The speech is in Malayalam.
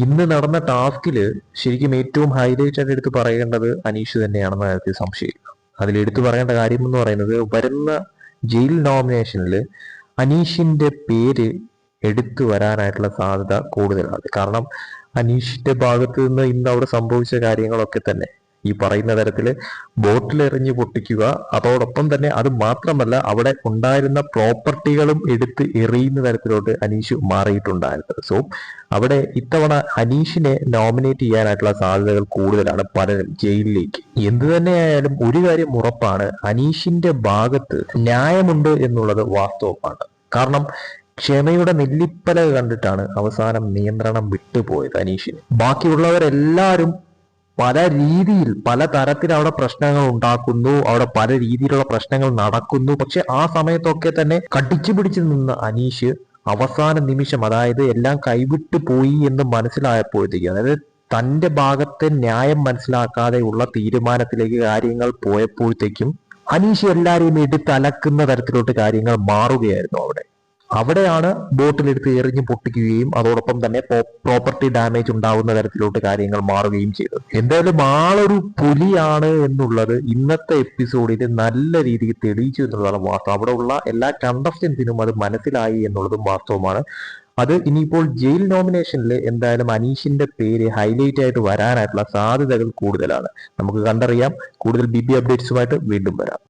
ഇന്ന് നടന്ന ടാസ്കിൽ ശരിക്കും ഏറ്റവും ഹൈലൈറ്റ് ആയിട്ട് എടുത്ത് പറയേണ്ടത് അനീഷ് തന്നെയാണെന്ന് കാര്യത്തിൽ സംശയമില്ല അതിൽ എടുത്തു പറയേണ്ട കാര്യം എന്ന് പറയുന്നത് വരുന്ന ജയിൽ നോമിനേഷനിൽ അനീഷിന്റെ പേര് എടുത്തു വരാനായിട്ടുള്ള സാധ്യത കൂടുതലാണ്. കാരണം അനീഷിന്റെ ഭാഗത്ത് നിന്ന് ഇന്ന് അവിടെ സംഭവിച്ച കാര്യങ്ങളൊക്കെ തന്നെ ഈ പറയുന്ന തരത്തിൽ ബോട്ടിലെറിഞ്ഞ് പൊട്ടിക്കുക. അതോടൊപ്പം തന്നെ അത് മാത്രമല്ല അവിടെ ഉണ്ടായിരുന്ന പ്രോപ്പർട്ടികളും എടുത്ത് എറിയുന്ന തരത്തിലോട്ട് അനീഷ് മാറിയിട്ടുണ്ടായിരുന്നത്. സോ അവിടെ ഇത്തവണ അനീഷിനെ നോമിനേറ്റ് ചെയ്യാനായിട്ടുള്ള സാധ്യതകൾ കൂടുതലാണ് പലരും ജയിലിലേക്ക്. എന്തു തന്നെയായാലും ഒരു കാര്യം ഉറപ്പാണ് അനീഷിന്റെ ഭാഗത്ത് ന്യായമുണ്ട് എന്നുള്ളത് വാസ്തവമാണ്. കാരണം ക്ഷമയുടെ നെല്ലിപ്പല കണ്ടിട്ടാണ് അവസാനം നിയന്ത്രണം വിട്ടുപോയത് അനീഷിന്. ബാക്കിയുള്ളവരെല്ലാവരും പല രീതിയിൽ പല തരത്തിൽ അവിടെ പ്രശ്നങ്ങൾ ഉണ്ടാക്കുന്നു അവിടെ പല രീതിയിലുള്ള പ്രശ്നങ്ങൾ നടക്കുന്നു. പക്ഷെ ആ സമയത്തൊക്കെ തന്നെ കടിച്ചു പിടിച്ചു നിന്ന അനീഷ് അവസാന നിമിഷം അതായത് എല്ലാം കൈവിട്ടു പോയി എന്ന് മനസ്സിലായപ്പോഴത്തേക്ക് അതായത് തന്റെ ഭാഗത്തെ ന്യായം മനസ്സിലാക്കാതെയുള്ള തീരുമാനത്തിലേക്ക് കാര്യങ്ങൾ പോയപ്പോഴത്തേക്കും അനീഷ് എല്ലാരെയും എടുത്തലക്കുന്ന തരത്തിലോട്ട് കാര്യങ്ങൾ മാറുകയായിരുന്നു അവിടെ. അവിടെയാണ് ബോട്ടിലെടുത്ത് എറിഞ്ഞ് പൊട്ടിക്കുകയും അതോടൊപ്പം തന്നെ പ്രോപ്പർട്ടി ഡാമേജ് ഉണ്ടാവുന്ന തരത്തിലോട്ട് കാര്യങ്ങൾ മാറുകയും ചെയ്തത് എന്തായാലും ആളൊരു പുലിയാണ് എന്നുള്ളത് ഇന്നത്തെ എപ്പിസോഡിൽ നല്ല രീതിയിൽ തെളിയിച്ചു എന്നുള്ളതാണ് വാർത്ത അവിടെ ഉള്ള എല്ലാ കണ്ടസ്റ്റൻസിനും അത് മനസ്സിലായി എന്നുള്ളതും വാസ്തവമാണ്. അത് ഇനിയിപ്പോൾ ജയിൽ നോമിനേഷനിൽ എന്തായാലും അനീഷിന്റെ പേര് ഹൈലൈറ്റ് ആയിട്ട് വരാനായിട്ടുള്ള സാധ്യതകൾ കൂടുതലാണ്. നമുക്ക് കണ്ടറിയാം. കൂടുതൽ ബി ബി അപ്ഡേറ്റ്സുമായിട്ട് വീണ്ടും വരാം.